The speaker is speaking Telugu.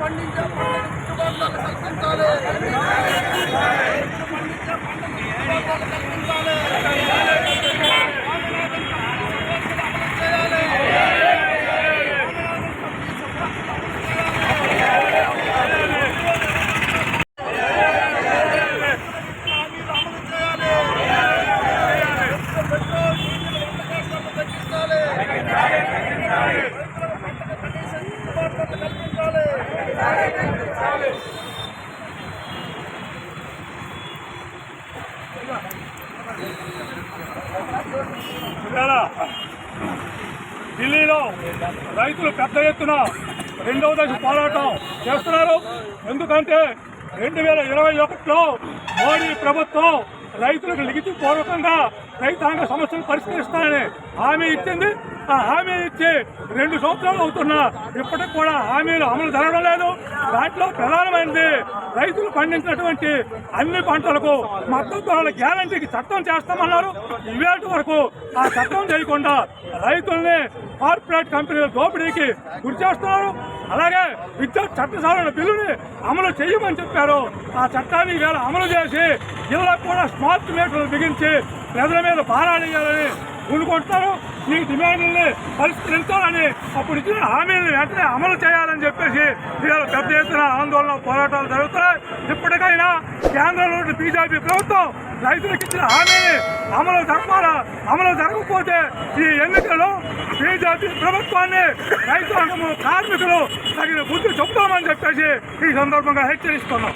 పండించే పంటలు గిట్టుబాటు కల్పించాలి ఢిల్లీలో రైతులు పెద్ద ఎత్తున రెండవ దశ పోరాటం చేస్తున్నారు. ఎందుకంటే రెండు వేల ఇరవై ఒకటిలో మోడీ ప్రభుత్వం రైతులకు లిఖితపూర్వకంగా రైతాంగ సమస్యలు పరిష్కరిస్తానని హామీ ఇచ్చింది. ఆ హామీ ఇచ్చి రెండు సంవత్సరాలు అవుతున్నా. ఇప్పటికి కూడా హామీలు అమలు జరగడం లేదు. దాంట్లో ప్రధానమైనది రైతులు పండించినటువంటి అన్ని పంటలకు మద్దతు ధరల గ్యారంటీకి చట్టం చేస్తామన్నారు. ఇవేటి వరకు ఆ చట్టం చేయకుండా రైతుల్ని కార్పొరేట్ కంపెనీల దోపిడీకి గురి చేస్తున్నారు. అలాగే విద్యుత్ చట్ట సవరణ బిల్లుని అమలు చేయమని చెప్పారు. ఆ చట్టాన్ని ఈవేళ అమలు చేసి ఇళ్ళకు కూడా స్మార్ట్ మీటర్లు బిగించి ప్రజల మీద భారాలు వేయాలని పూనుకుంటున్నారు ఈ డిమాండ్ని పరిష్కరించాలని అప్పుడు ఇచ్చిన హామీలను వెంటనే అమలు చేయాలని చెప్పేసి ఇవాళ పెద్ద ఎత్తున ఆందోళన పోరాటాలు జరుగుతున్నాయి. ఇప్పటికైనా కేంద్రంలో బీజేపీ ప్రభుత్వం రైతులకు ఇచ్చిన హామీని అమలు జరపాలా అమలు జరగకపోతే ఈ ఎన్నికల్లో బీజేపీ ప్రభుత్వాన్ని రైతాంగము కార్మికులు తగిన బుద్ధి చెప్తామని చెప్పేసి ఈ సందర్భంగా హెచ్చరిస్తున్నాం.